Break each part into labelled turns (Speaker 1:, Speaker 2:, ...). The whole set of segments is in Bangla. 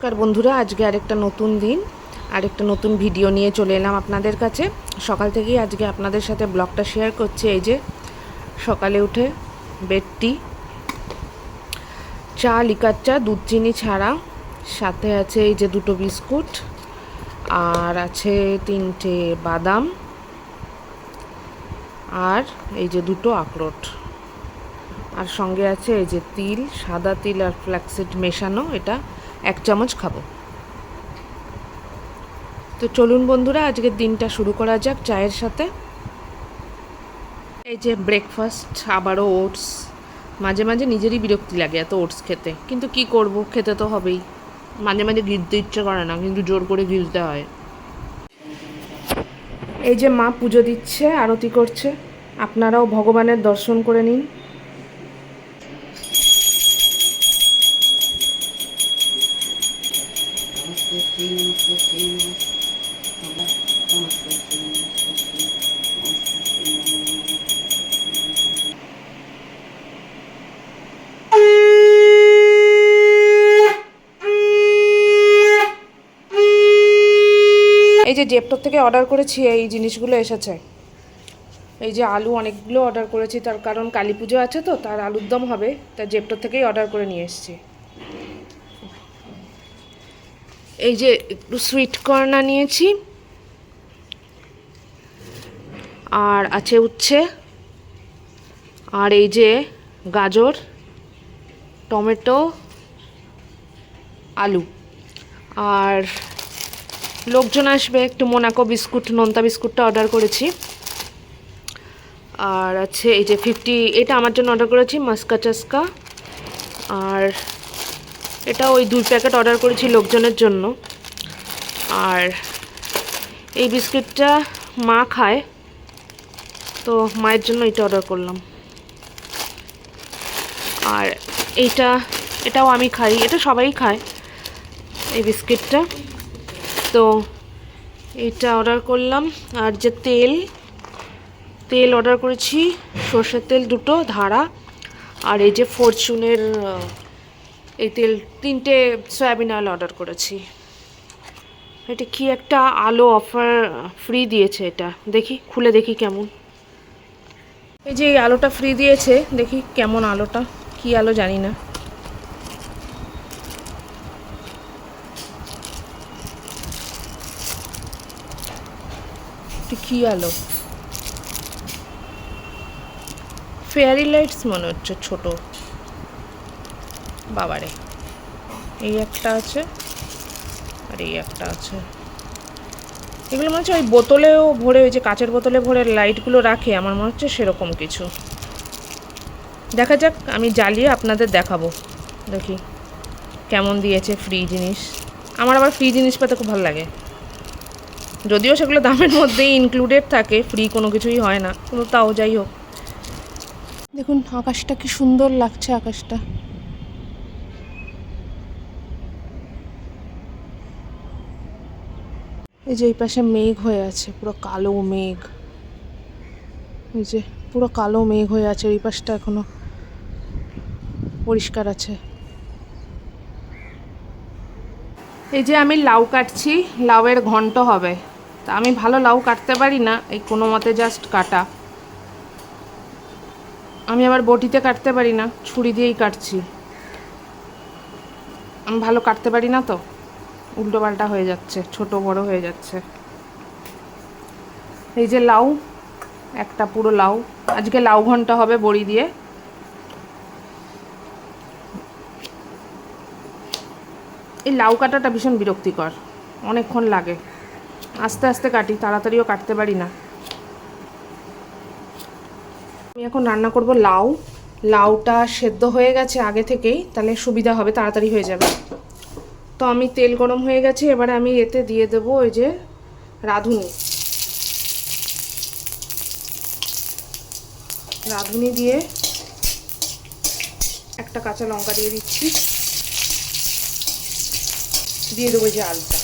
Speaker 1: নমস্কার বন্ধুরা, আজকে আরেকটা নতুন দিন, আরেকটা নতুন ভিডিও নিয়ে চলে এলাম আপনাদের কাছে। সকাল থেকেই আজকে আপনাদের সাথে ব্লগটা শেয়ার করছি, এই যে সকালে উঠে বেড টি চা, লিকার চা, দুধ, চিনি ছাড়া। সাথে আছে এই যে দুটো বিস্কুট, আর আছে তিনটে বাদাম, আর এই যে দুটো আখরোট। আর সঙ্গে আছে এই যে তিল, সাদা তিল আর ফ্ল্যাক্সিড মেশানো, এটা এক চামচ খাব। তো চলুন বন্ধুরা, আজকের দিনটা শুরু করা যাক চায়ের সাথে। এই যে ব্রেকফাস্ট আবারও ওটস মাঝে মাঝে নিজেরই বিরক্তি লাগে এত ওটস খেতে। কিন্তু কি করব, খেতে তো হবেই। মাঝে মাঝে গিলতে ইচ্ছে করে না, কিন্তু জোর করে গিলতে হয়। এই যে মা পুজো দিচ্ছে, আরতি করছে। আপনারাও ভগবানের দর্শন করে নিন।
Speaker 2: নমস্তে শ্রী নমস্তে শ্রী নমস্তে নমস্তে শ্রী নমস্তে শ্রী নমস্তে শ্রী
Speaker 1: এই যে জেপটোর থেকে অর্ডার করেছি, এই জিনিসগুলো এসেছে। এই যে আলু অনেকগুলো অর্ডার করেছি, তার কারণ কালী পুজো আছে তো, তার আলুর দম হবে তা জেপটোর থেকেই অর্ডার করে নিয়ে এসেছি। এই যে একটু সুইট কর্না নিয়েছি। আর আছে উচ্ছে। আর এই যে গাজর, টমেটো, আলু। আর লোকজন আসবে, একটু মোনাকো বিস্কুট, নোনতা বিস্কুটটা অর্ডার করেছি। আর আছে এই যে ফিফটি এটা আমার জন্য অর্ডার করেছি, মাস্কা চাস্কা। আর এটা ওই দুই প্যাকেট অর্ডার করেছি লোকজনের জন্য। আর এই বিস্কিটটা মা খায়, তো মায়ের জন্য এটা অর্ডার করলাম। আর এইটা, এটাও আমি খাই, এটা সবাই খায়, এই বিস্কিটটা। তো এটা অর্ডার করলাম, আর যে তেল তেল অর্ডার করেছি, সর্ষের তেল দুটো, ধারা, আর এই যে ফরচুনের এই তেল, তিনটে সয়াবিন অয়েল অর্ডার করেছি। এটা কি একটা আলো অফার ফ্রি দিয়েছে এটা। দেখি, খুলে দেখি কেমন। এই যে এই আলোটা ফ্রি দিয়েছে, দেখি কেমন আলোটা, কি আলো জানি না। কি আলো? ফেয়ারি লাইটস মনে হচ্ছে ছোট। বাবারে। এই একটা আছে আর এই একটা আছে। এগুলো মনে হচ্ছে ওই বোতলেও ভরে, ওই যে কাচের বোতলে ভরে লাইটগুলো রাখে, আমার মনে হচ্ছে সেরকম কিছু। দেখা যাক, আমি জ্বালিয়ে আপনাদের দেখাবো। দেখি কেমন দিয়েছে ফ্রি জিনিস। আমার আবার ফ্রি জিনিস পেতে খুব ভালো লাগে। যদিও সেগুলো দামের মধ্যেই ইনক্লুডেড থাকে ফ্রি কোনো কিছুই হয় না। কিন্তু তাও যাই হোক। দেখুন, আকাশটা কি সুন্দর লাগছে, আকাশটা। এই যে এই পাশে মেঘ হয়ে আছে, পুরো কালো মেঘ। এই যে পুরো কালো মেঘ হয়ে আছে, এই পাশটা এখনও পরিষ্কার আছে। এই যে আমি লাউ কাটছি, লাউয়ের ঘন্ট হবে। তা আমি ভালো লাউ কাটতে পারি না, এই কোনো মতে জাস্ট কাটা। আমি আবার বটিতে কাটতে পারি না, ছুরি দিয়েই কাটছি। আমি ভালো কাটতে পারি না তো? উল্টো পাল্টা হয়ে যাচ্ছে, ছোট বড় হয়ে যাচ্ছে। এই যে লাউ, একটা পুরো লাউ। আজকে লাউ ঘণ্টা হবে বড়ি দিয়ে। এই লাউ কাটাটা ভীষণ বিরক্তিকর, অনেকক্ষণ লাগে। আস্তে আস্তে কাটি, তাড়াতাড়িও কাটতে পারি না। আমি এখন রান্না করব লাউ। লাউটা সেদ্ধ হয়ে গেছে আগে থেকেই, তাহলে সুবিধা হবে, তাড়াতাড়ি হয়ে যাবে। তো আমি তেল গরম হয়ে গেছে, এবারে আমি এতে দিয়ে দেবো ওই যে রাঁধুনি। রাঁধুনি দিয়ে একটা কাঁচা লঙ্কা দিয়ে দিচ্ছি। দিয়ে দেবো যে আলুটা।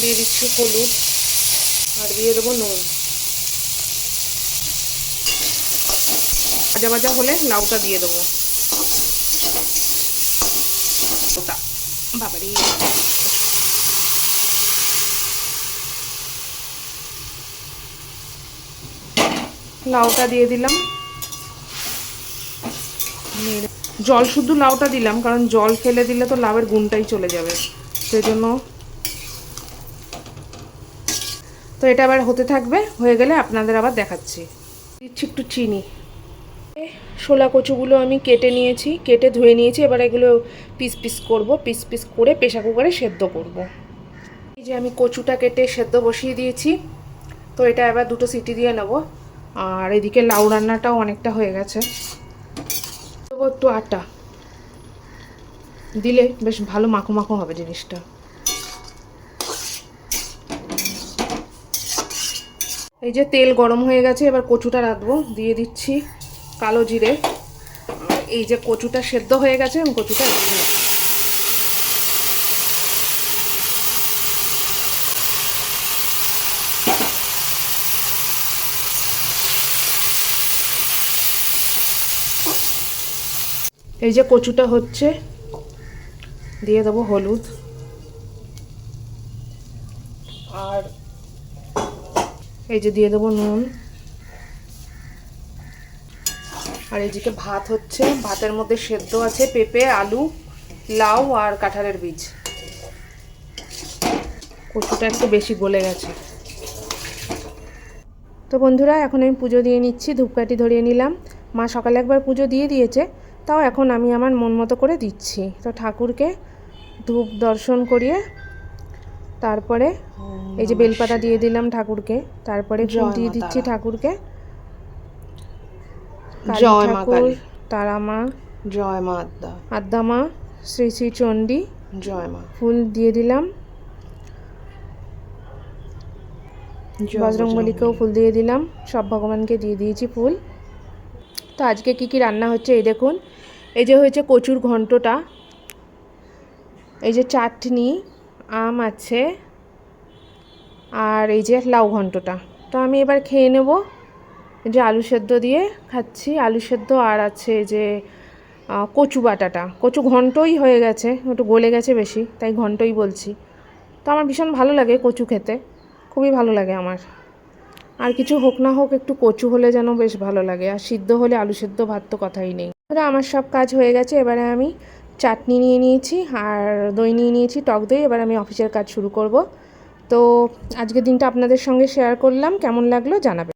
Speaker 1: দিয়ে দিচ্ছি হলুদ, আর দিয়ে দেবো নুন। ভাজা ভাজা হলে লাউটা দিয়ে দেবো। লাউটা দিয়ে দিলাম। জল শুদ্ধ লাউটা দিলাম, কারণ জল ফেলে দিলে তো লাউয়ের গুণটাই চলে যাবে। সেই জন্য তো এটা আবার হতে থাকবে, হয়ে গেলে আপনাদের আবার দেখাচ্ছি। দিচ্ছি একটু চিনি। শোলা কচুগুলো আমি কেটে নিয়েছি, কেটে ধুয়ে নিয়েছি, এবার এগুলো পিস পিস করব, পিস পিস করে প্রেশার কুকারে সেদ্ধ করব। এই যে আমি কচুটা কেটে সেদ্ধ বসিয়ে দিয়েছি, তো এটা এবার দুটো সিটি দিয়ে নেব। আর এদিকে লাউ রান্নাটাও অনেকটা হয়ে গেছে। একটু আটা। দিলে বেশ ভালো মাখো মাখো হবে জিনিসটা। এই যে তেল গরম হয়ে গেছে, এবার কচুটা রাখব, দিয়ে দিচ্ছি। কালো জিরে। এই যে কচুটা সেদ্ধ হয়ে গেছে আমি কচুটা এই যে কচুটা হচ্ছে দিয়ে দেবো হলুদ। আর এই যে দিয়ে দেবো নুন। আর এইদিকে ভাত হচ্ছে ভাতের মধ্যে সেদ্ধ আছে পেঁপে আলু লাউ আর কাঁঠালের বীজ। কচুটা একটু বেশি গলে গেছে। তো বন্ধুরা এখন আমি পুজো দিয়ে নিচ্ছি ধূপকাঠি ধরিয়ে নিলাম। মা সকালে একবার পুজো দিয়ে দিয়েছে তাও এখন আমি আমার মন মতো করে দিচ্ছি। তো ঠাকুরকে ধূপ দর্শন করিয়ে তারপরে এই যে বেলপাতা দিয়ে দিলাম ঠাকুরকে তারপরে ফুল
Speaker 2: জয়
Speaker 1: দিয়ে দিচ্ছি ঠাকুরকে।
Speaker 2: জয় মা কালী।
Speaker 1: তারা মা
Speaker 2: জয় মা আদ্যা
Speaker 1: আদ্যা মা শ্রী শ্রী চণ্ডী।
Speaker 2: জয় মা।
Speaker 1: ফুল দিয়ে দিলাম। বজরংবলীকেও ফুল দিয়ে দিলাম। সব ভগবানকে দিয়ে দিয়েছি ফুল। তো আজকে কি কি রান্না হচ্ছে এই দেখুন। এই যে হয়েছে কচুর ঘন্টটা। এই যে চাটনি আম আছে। আর এই যে লাউ ঘন্টটা। তো আমি এবার খেয়ে নেব। যে আলু সেদ্ধ দিয়ে খাচ্ছি। আলু সেদ্ধ আর আছে যে কচু বাটাটা। কচু ঘন্টই হয়ে গেছে, একটু গলে গেছে বেশি, তাই ঘন্টই বলছি। তো আমার ভীষণ ভালো লাগে কচু খেতে, খুবই ভালো লাগে আমার। আর কিছু হোক না হোক একটু কচু হলে যেন বেশ ভালো লাগে, আর সিদ্ধ হলে আলু সেদ্ধ ভাত তো কথাই নেই। আমার সব কাজ হয়ে গেছে, এবারে আমি চাটনি নিয়ে নিয়েছি, আর দই নিয়ে নিয়েছি, টক দই, এবার আমি অফিসের কাজ শুরু করব। তো আজকের দিনটা আপনাদের সঙ্গে শেয়ার করলাম, কেমন লাগল জানাবেন।